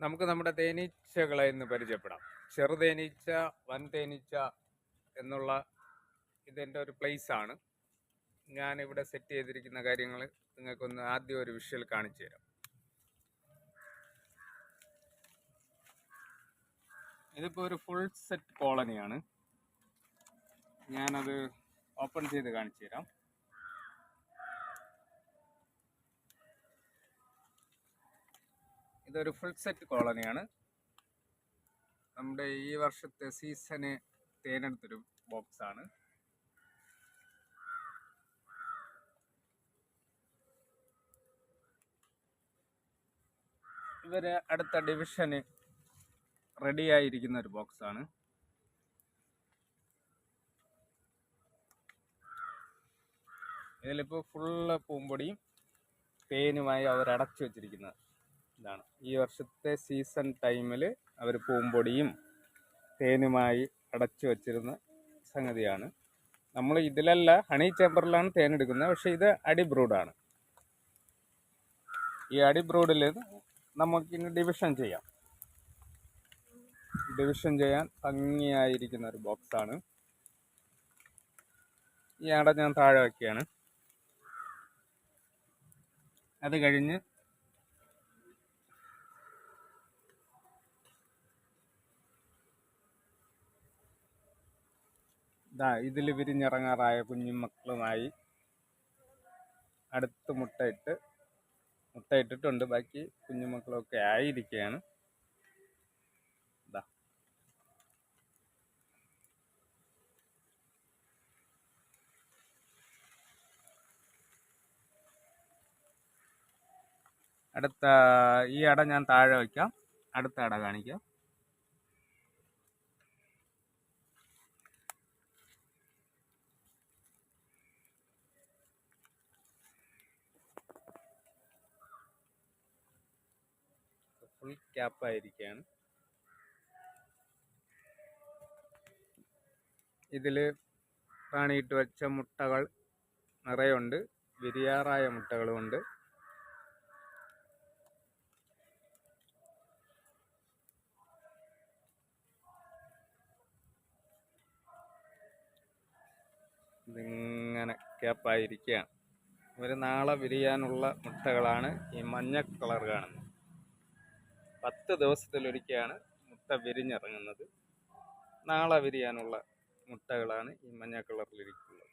നമുക്ക് നമ്മുടെ തേനീച്ചകളെ ഇന്ന് പരിചയപ്പെടാം. ചെറുതേനീച്ച വൻ തേനീച്ച എന്നുള്ള ഇതിന്റെ ഒരു ഞാൻ ഇവിടെ സെറ്റ് ചെയ്തിരിക്കുന്ന കാര്യങ്ങൾ നിങ്ങൾക്കൊന്ന് ആദ്യം ഒരു വിഷ്വൽ കാണിച്ചു തരാം. ഇതിപ്പോൾ ഒരു ഫുൾ സെറ്റ് കോളനിയാണ് ഞാനത് ഓപ്പൺ ചെയ്ത് കാണിച്ചു തരാം. ഇതൊരു ഫുൾ സെറ്റ് കോളനിയാണ് നമ്മുടെ ഈ വർഷത്തെ സീസണ് തേനെടുത്തൊരു ബോക്സ് ആണ്. ഇവർ അടുത്ത ഡിവിഷന് റെഡിയായിരിക്കുന്ന ഒരു ബോക്സ് ആണ്. ഇതിലിപ്പോൾ ഫുള്ള് പൂമ്പൊടിയും തേനുമായി അവർ അടച്ചു വെച്ചിരിക്കുന്നത്. ഇതാണ്. ഈ വർഷത്തെ സീസൺ ടൈമിൽ അവർ പൂമ്പൊടിയും തേനുമായി അടച്ചു വച്ചിരുന്ന സംഗതിയാണ്. നമ്മൾ ഇതിലല്ല ഹണി ചേമ്പറിലാണ് തേൻ എടുക്കുന്നത് പക്ഷെ ഇത് അടിബ്രൂഡാണ്. ഈ അടിബ്രൂഡിൽ നമുക്ക് നമുക്കിനി ഡിവിഷൻ ചെയ്യാം. ഡിവിഷൻ ചെയ്യാൻ ഭംഗിയായിരിക്കുന്ന ഒരു ബോക്സാണ് ഈ അട ഞാൻ താഴെ വയ്ക്കുകയാണ് അത് കഴിഞ്ഞ് ദാ ഇതിൽ വിരിഞ്ഞിറങ്ങാറായ കുഞ്ഞുമക്കളുമായി അടുത്ത് മുട്ടയിട്ട് മുട്ടയിട്ടിട്ടുണ്ട്. ബാക്കി കുഞ്ഞുമക്കളൊക്കെ ആയിരിക്കുകയാണ്. അടുത്ത ഈ അട ഞാൻ താഴെ വയ്ക്കാം. അടുത്ത അട കാണിക്കാം. ഫുൾ ക്യാപ്പ് ആയിരിക്കുകയാണ് ഇതിൽ റാണിയിട്ട് വെച്ച മുട്ടകൾ നിറയുണ്ട്. വിരിയാറായ മുട്ടകളുമുണ്ട്. ഇതിങ്ങനെ ക്യാപ്പായിരിക്കുകയാണ് ഒരു നാളെ വിരിയാനുള്ള മുട്ടകളാണ് ഈ മഞ്ഞ കളർ കാണുന്നത്. പത്ത് ദിവസത്തിലൊരിക്കലാണ് മുട്ട വിരിഞ്ഞിറങ്ങുന്നത്. നാളെ വിരിയാനുള്ള മുട്ടകളാണ് ഈ മഞ്ഞ കളറിലിരിക്കുന്നത്.